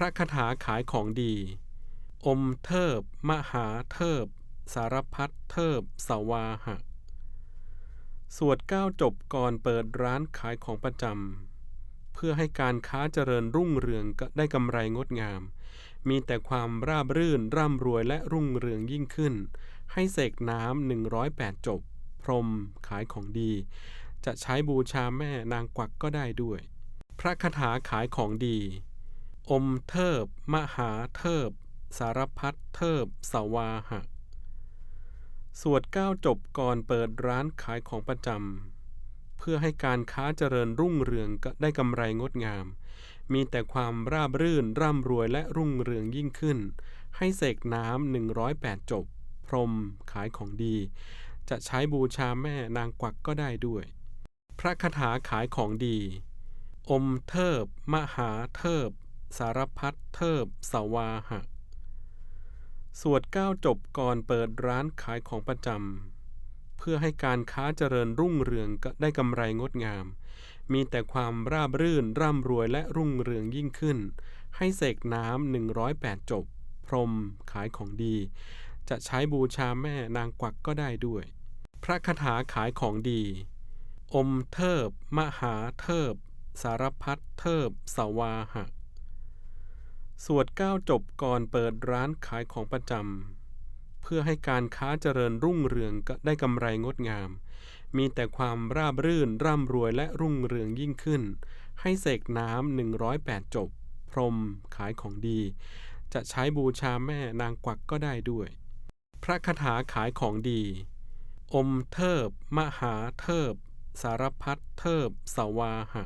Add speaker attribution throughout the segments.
Speaker 1: พระคาถาขายของดี อมเทิบ มหาเทิบ สารพัดเทิบสวาหะ สวดเก้าจบก่อนเปิดร้านขายของประจำเพื่อให้การค้าเจริญรุ่งเรืองก็ได้กำไรงดงาม มีแต่ความราบรื่นร่ำรวยและรุ่งเรืองยิ่งขึ้น ให้เสกน้ำหนึ่งร้อยแปดจบ พรมขายของดี จะใช้บูชาแม่นางกวักก็ได้ด้วย พระคาถาขายของดี อมเทิบ มหาเทิบ สารพัดเทิบ สวาหะ สวดเก้าจบก่อนเปิดร้านขายของประจำเพื่อให้การค้าเจริญรุ่งเรืองก็ได้กำไรงดงาม มีแต่ความราบรื่นร่ำรวยและรุ่งเรืองยิ่งขึ้น ให้เสกน้ำหนึ่งร้อยแปดจบ พรมขายของดี จะใช้บูชาแม่นางกวักก็ได้ด้วย พระคาถาขายของดี อมเทิบ มหาเทิบ สารพัดเทิบสวาหะ สวดเก้าจบก่อนเปิดร้านขายของประจำเพื่อให้การค้าเจริญรุ่งเรืองก็ได้กำไรงดงาม มีแต่ความราบรื่นร่ำรวยและรุ่งเรืองยิ่งขึ้น ให้เสกน้ำหนึ่งร้อยแปดจบ พรมขายของดี จะใช้บูชาแม่นางกวักก็ได้ด้วย พระคาถาขายของดี อมเทิบ มหาเทิบ สารพัดเทิบสวาหะ สวดก้าวจบก่อนเปิดร้านขายของประจำเพื่อให้การค้าเจริญรุ่งเรืองก็ได้กำไรงดงาม มีแต่ความราบรื่นร่ำรวยและรุ่งเรืองยิ่งขึ้น ให้เสกน้ำหนึ่งร้อยแปดจบ พรมขายของดี จะใช้บูชาแม่นางกวักก็ได้ด้วย พระคาถาขายของดี อมเทิบ มหาเทิบ สารพัดเทิบสวาหะ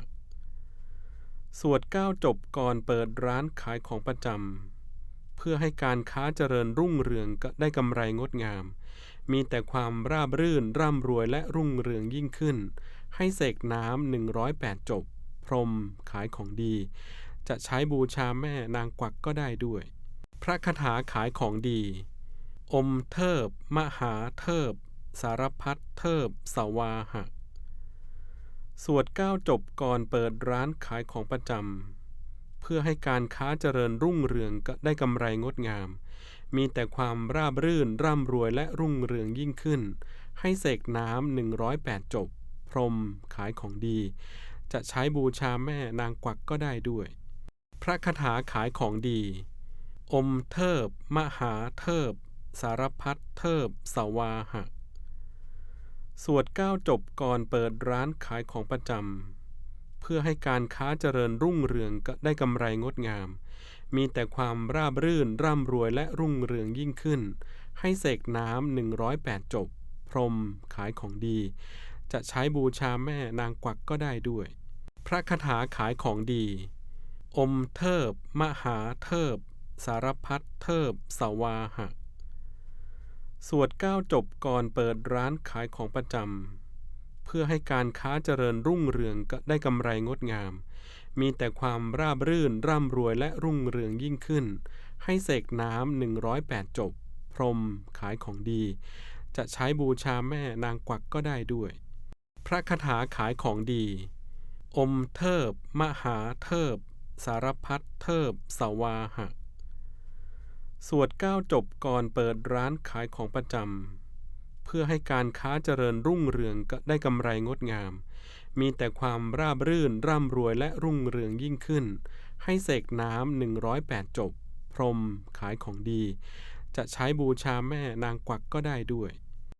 Speaker 1: สวดก้าวจบก่อนเปิดร้านขายของประจำเพื่อให้การค้าเจริญรุ่งเรืองก็ได้กำไรงดงาม มีแต่ความราบรื่นร่ำรวยและรุ่งเรืองยิ่งขึ้น ให้เสกน้ำหนึ่งร้อยแปดจบ พรมขายของดี จะใช้บูชาแม่นางกวักก็ได้ด้วย พระคาถาขายของดี อมเทิบ มหาเทิบ สารพัดเทิบ สวาหะ สวดเก้าจบก่อนเปิดร้านขายของประจำเพื่อให้การค้าเจริญรุ่งเรืองก็ได้กำไรงดงาม มีแต่ความราบรื่นร่ำรวยและรุ่งเรืองยิ่งขึ้น ให้เสกน้ำหนึ่งร้อยแปดจบ พรมขายของดี จะใช้บูชาแม่นางกวักก็ได้ด้วย พระคาถาขายของดี อมเทิบ มหาเทิบ สารพัดเทิบ สวาหะ สวดเก้าจบก่อนเปิดร้านขายของประจำเพื่อให้การค้าเจริญรุ่งเรืองก็ได้กำไรงดงาม มีแต่ความราบรื่นร่ำรวยและรุ่งเรืองยิ่งขึ้น ให้เสกน้ำหนึ่งร้อยแปดจบ พรมขายของดี จะใช้บูชาแม่นางกวักก็ได้ด้วย พระคาถาขายของดี อมเทิบ มหาเทิบ สารพัดเทิบสวาหะ สวดเก้าจบก่อนเปิดร้านขายของประจำเพื่อให้การค้าเจริญรุ่งเรืองก็ได้กำไรงดงาม มีแต่ความราบรื่นร่ำรวยและรุ่งเรืองยิ่งขึ้น ให้เสกน้ำหนึ่งร้อยแปดจบ พรมขายของดี จะใช้บูชาแม่นางกวักก็ได้ด้วย พระคาถาขายของดี อมเทิบ มหาเทิบ สารพัดเทิบ สวาหะ สวดเก้าจบก่อนเปิดร้านขายของประจำเพื่อให้การค้าเจริญรุ่งเรืองก็ได้กำไรงดงาม มีแต่ความราบรื่นร่ำรวยและรุ่งเรืองยิ่งขึ้น ให้เสกน้ำหนึ่งร้อยแปดจบ พรมขายของดี จะใช้บูชาแม่นางกวักก็ได้ด้วย